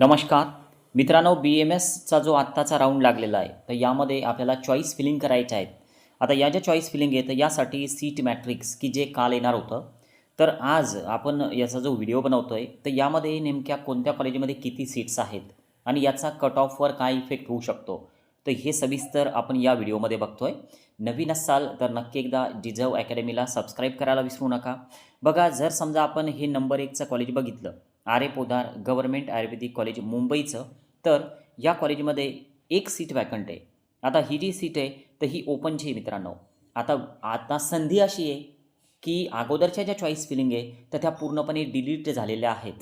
नमस्कार. मित्रांनो बी एम एसचा जो आत्ताचा राऊंड लागलेला आहे तर यामध्ये आपल्याला चॉईस फिलिंग करायच्या आहेत. आता या ज्या चॉईस फिलिंग आहे तर यासाठी सीट मॅट्रिक्स की जे काल येणार होतं तर आज आपण याचा जो व्हिडिओ बनवतो आहे तर यामध्ये नेमक्या कोणत्या कॉलेजमध्ये किती सीट्स आहेत आणि याचा कट ऑफवर काय इफेक्ट होऊ शकतो तर हे सविस्तर आपण या व्हिडिओमध्ये बघतो आहे नवीन असाल तर नक्की एकदा जिजव अकॅडमीला सबस्क्राईब करायला विसरू नका. बघा जर समजा आपण हे नंबर एकचं कॉलेज बघितलं R A Podar government Ayurvedic college मुंबईचं. तर या कॉलेजमध्ये एक सीट वॅकंट आहे. आता ही जी सीट आहे तर ही ओपनची आहे मित्रांनो. आता आता संधी अशी आहे की अगोदरच्या ज्या चॉईस फिलिंग आहे तर त्या पूर्णपणे डिलीट झालेल्या आहेत.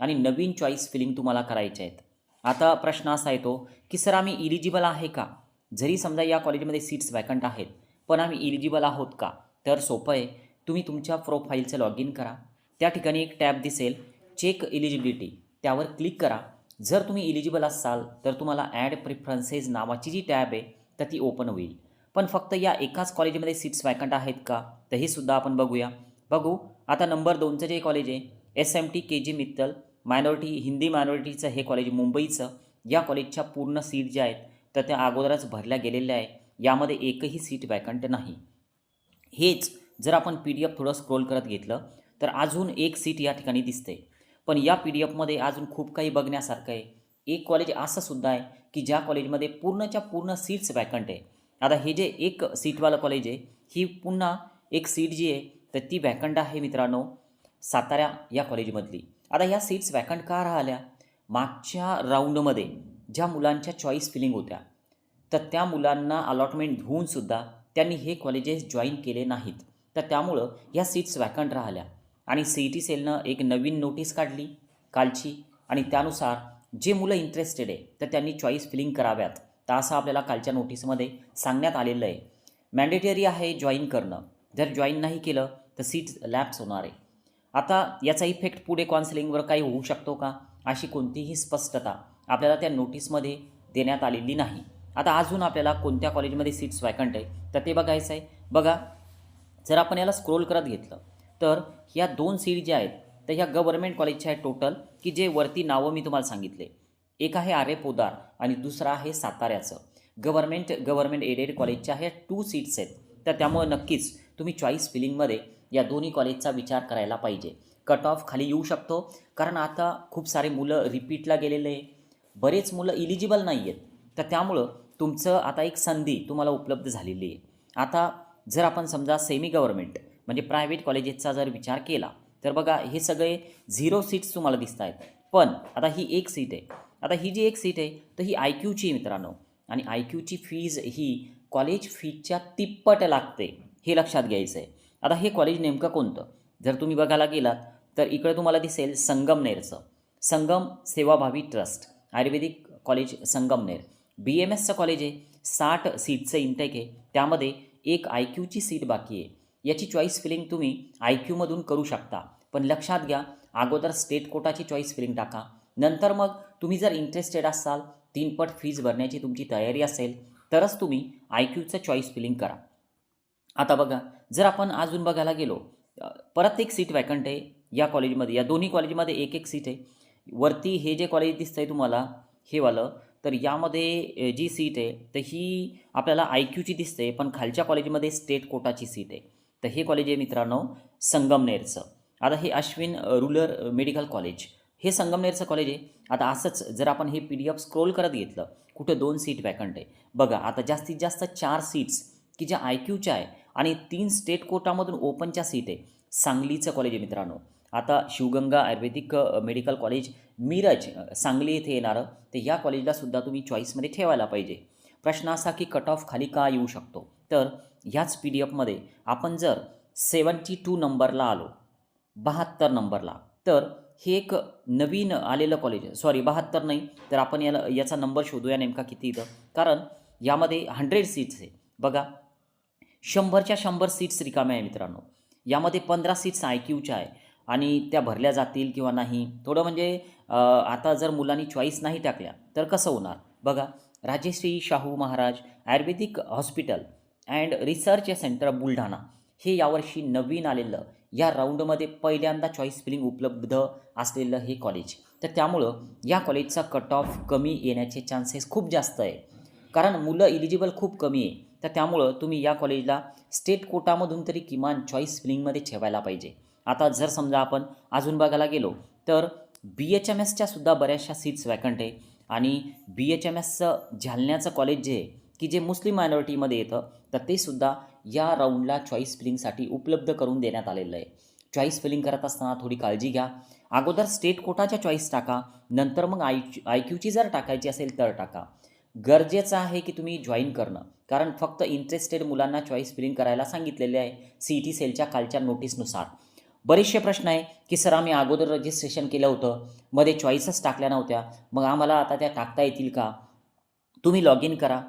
आणि नवीन चॉईस फिलिंग तुम्हाला करायच्या आहेत. आता प्रश्न असा येतो की सर आम्ही इलिजिबल आहे का? जरी समजा या कॉलेजमध्ये सीट्स वॅकंट आहेत पण आम्ही इलिजिबल आहोत का? तर सोपं आहे. तुम्ही तुमच्या प्रोफाईलचं लॉग इन करा. त्या ठिकाणी एक टॅब दिसेल. चेक इलिजिबिलिटी त्यावर क्लिक करा. जर तुम्ही इलिजिबल असाल तर तुम्हाला ॲड प्रिफरन्सेस नावाची जी टॅब आहे तर ती ओपन होईल. पण फक्त या एकाच कॉलेजमध्ये सीट्स वॅकंट आहेत का तर हे सुद्धा आपण बघूया. बघू आता नंबर दोनचं जे कॉलेज आहे S M T K G Mittal minority Hindi मायनॉरिटीचं हे कॉलेज मुंबईचं या कॉलेजच्या पूर्ण सीट ज्या आहेत तर त्या अगोदरच भरल्या गेलेल्या आहे. यामध्ये एकही सीट वॅकंट नाही. हेच जर आपण पी डी एफ थोडं स्क्रोल करत घेतलं तर अजून एक सीट या ठिकाणी दिसते. पण या पी डी एफमध्ये अजून खूप काही बघण्यासारखं आहे. एक कॉलेज असं सुद्धा आहे की ज्या कॉलेजमध्ये पूर्णच्या पूर्ण सीट्स वॅकंट आहे. आता हे जे एक सीटवालं कॉलेज आहे ही पुन्हा एक सीट जी आहे तर ती वॅकंट आहे मित्रांनो सातारा या कॉलेजमधली आता ह्या सीट्स वॅकंट का राहिल्या? मागच्या राऊंडमध्ये ज्या मुलांच्या चॉईस फिलिंग होत्या तर त्या मुलांना अलॉटमेंट होऊनसुद्धा त्यांनी हे कॉलेजेस जॉईन केले नाहीत. तर त्यामुळं या सीट्स वॅकंट राहिल्या. आणि सी ई टी सेलनं एक नवीन नोटीस काढली कालची. आणि त्यानुसार जे मुलं इंटरेस्टेड आहे तर त्यांनी चॉईस फिलिंग कराव्यात. तर असं आपल्याला कालच्या नोटीसमध्ये सांगण्यात आलेलं आहे. मॅन्डेटरी आहे जॉईन करणं. जर जॉईन नाही केलं तर सीट लॅप्स होणार आहे. आता याचा इफेक्ट पुढे काउन्सिलिंगवर काही होऊ शकतो का? अशी कोणतीही स्पष्टता आपल्याला त्या नोटीसमध्ये देण्यात आलेली नाही. आता अजून आपल्याला कोणत्या कॉलेजमध्ये सीट्स वॅकंट आहे तर ते बघायचं आहे. बघा जर आपण याला स्क्रोल करत घेतलं तर ह्या दोन सीट ज्या आहेत तर ह्या गव्हर्मेंट कॉलेजच्या आहेत टोटल की जे वरती नावं मी तुम्हाला सांगितले. एक आहे आरे पोदार आणि दुसरं आहे साताऱ्याचं. गव्हर्मेंट गव्हर्मेंट एडेड कॉलेजच्या ह्या टू सीट्स आहेत. तर त्यामुळे नक्कीच तुम्ही चॉईस फिलिंगमध्ये या दोन्ही कॉलेजचा विचार करायला पाहिजे. कट ऑफ खाली येऊ शकतो कारण आता खूप सारे मुलं रिपीटला गेलेले आहे. बरेच मुलं इलिजिबल नाही आहेत. तर त्यामुळं तुमचं आता एक संधी तुम्हाला उपलब्ध झालेली आहे. आता जर आपण समजा सेमी गव्हर्मेंट म्हणजे प्रायव्हेट कॉलेजेसचा जर विचार केला तर बघा हे सगळे झिरो सीट्स तुम्हाला दिसत आहेत पण आता ही एक सीट आहे. आता ही जी एक सीट आहे तर ही आय क्यूची मित्रांनो. आणि आय क्यूची फीज ही कॉलेज फीजच्या तिप्पट लागते हे लक्षात घ्यायचं आहे आता हे कॉलेज नेमकं कोणतं? जर तुम्ही बघायला गेलात तर इकडे तुम्हाला दिसेल संगमनेरचं. संगम सेवाभावी trust Ayurvedic college Sangamner. B M एसचं कॉलेज आहे साठ सीटचं इंटेक आहे. त्यामध्ये एक आय क्यूची सीट बाकी आहे. याची चॉईस फिलिंग तुम्ही आय क्यूमधून करू शकता. पण लक्षात घ्या अगोदर स्टेट कोटाची चॉईस फिलिंग टाका. नंतर मग तुम्ही जर इंटरेस्टेड असाल तीनपट फीज भरण्याची तुमची तयारी असेल तरच तुम्ही आय क्यूचं चॉईस फिलिंग करा. आता बघा जर आपण अजून बघायला गेलो परत एक सीट वॅकंट आहे या कॉलेजमध्ये या दोन्ही कॉलेजमध्ये एक एक सीट आहे. वरती हे जे कॉलेज दिसतं आहे तुम्हाला हे वालं तर यामध्ये जी सीट आहे तर ही आपल्याला आय क्यूची दिसते पण खालच्या कॉलेजमध्ये स्टेट कोटाची सीट आहे. तर हे कॉलेज आहे मित्रांनो संगमनेरचं. आता हे Ashwin ruler rural medical college हे संगमनेरचं कॉलेज आहे. आता असंच जर आपण हे पी डी एफ स्क्रोल करत घेतलं कुठं दोन सीट वॅकंट आहे. बघा आता जास्तीत जास्त चार सीट्स की ज्या आय क्यूच्या आहे आणि तीन स्टेट कोटामधून ओपनच्या सीट आहे. सांगलीचं कॉलेज आहे मित्रांनो. आता शिवगंगा आयुर्वेदिक मेडिकल कॉलेज मिरज सांगली येथे येणारं. तर या कॉलेजला सुद्धा तुम्ही चॉईसमध्ये ठेवायला पाहिजे. प्रश्न असा की कट ऑफ खाली का येऊ शकतो? तर ह्याच पी डी एफमध्ये आपण जर सेवन्टी टू नंबरला आलो बहात्तर नंबरला तर हे एक नवीन आलेलं कॉलेज आहे. सॉरी बहात्तर नाही तर आपण याला याचा नंबर शोधूया नेमका किती इथं. कारण यामध्ये हंड्रेड सीट्स आहे. बघा शंभरच्या शंभर सीट्स रिकाम्या आहे मित्रांनो. यामध्ये पंधरा सीट्स आय क्यूच्या आहे. आणि त्या भरल्या जातील किंवा नाही थोडं म्हणजे आता जर मुलांनी चॉईस नाही टाकल्या तर कसं होणार? बघा Rajashree Shahu Maharaj Ayurvedic hospital and research centre Buldhana. हे यावर्षी नवीन आलेलं. या राऊंडमध्ये पहिल्यांदा चॉईस फिलिंग उपलब्ध असलेलं हे कॉलेज तर त्यामुळं या कॉलेजचा कट ऑफ कमी येण्याचे चान्सेस खूप जास्त आहे. कारण मुलं इलिजिबल खूप कमी आहे. तर त्यामुळं तुम्ही या कॉलेजला स्टेट कोटामधून तरी किमान चॉईस फिलिंगमध्ये ठेवायला पाहिजे. आता जर समजा आपण अजून बघायला गेलो तर बी एच एम एसच्या सुद्धा बऱ्याचशा सीट्स वॅकंट आहे. आणि बी एच एम एसचं जालन्याचं कॉलेज जे आहे की जे मुस्लिम मायनॉरिटीमध्ये येतं तर ते सुद्धा या राऊंडला चॉईस फिलिंगसाठी उपलब्ध करून देण्यात आलेलं आहे. चॉईस फिलिंग करत असताना थोडी काळजी घ्या. अगोदर स्टेट कोटाच्या चॉईस टाका नंतर मग आय आय क्यूची जर टाकायची असेल तर टाका. गरजेचं आहे की तुम्ही जॉईन करणं कारण फक्त इंटरेस्टेड मुलांना चॉईस फिलिंग करायला सांगितलेले आहे सी ई टी सेलच्या कालच्या नोटीसनुसार बरेचसे प्रश्न आहे की सर आम्ही अगोदर रजिस्ट्रेशन केलं होतं मध्ये चॉईसच टाकल्या नव्हत्या मग आम्हाला आता त्या टाकता येतील का? तुम्ही लॉग इन करा.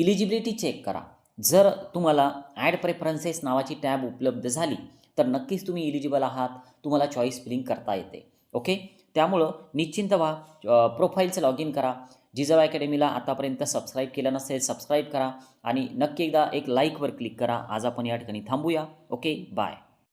इलिजिबिलिटी चेक करा. जर तुम्हाला ॲड प्रेफरन्सेस नावाची टॅब उपलब्ध झाली तर नक्कीच तुम्ही इलिजिबल आहात. तुम्हाला चॉईस फिलिंग करता येते. ओके त्यामुळं निश्चिंत व्हा. प्रोफाईलचं लॉग इन करा. जिजाऊ अकॅडमीला आतापर्यंत सबस्क्राईब केलं नसेल सबस्क्राईब करा. आणि नक्की एकदा एक लाईकवर क्लिक करा. आज आपण या ठिकाणी थांबूया. Okay bye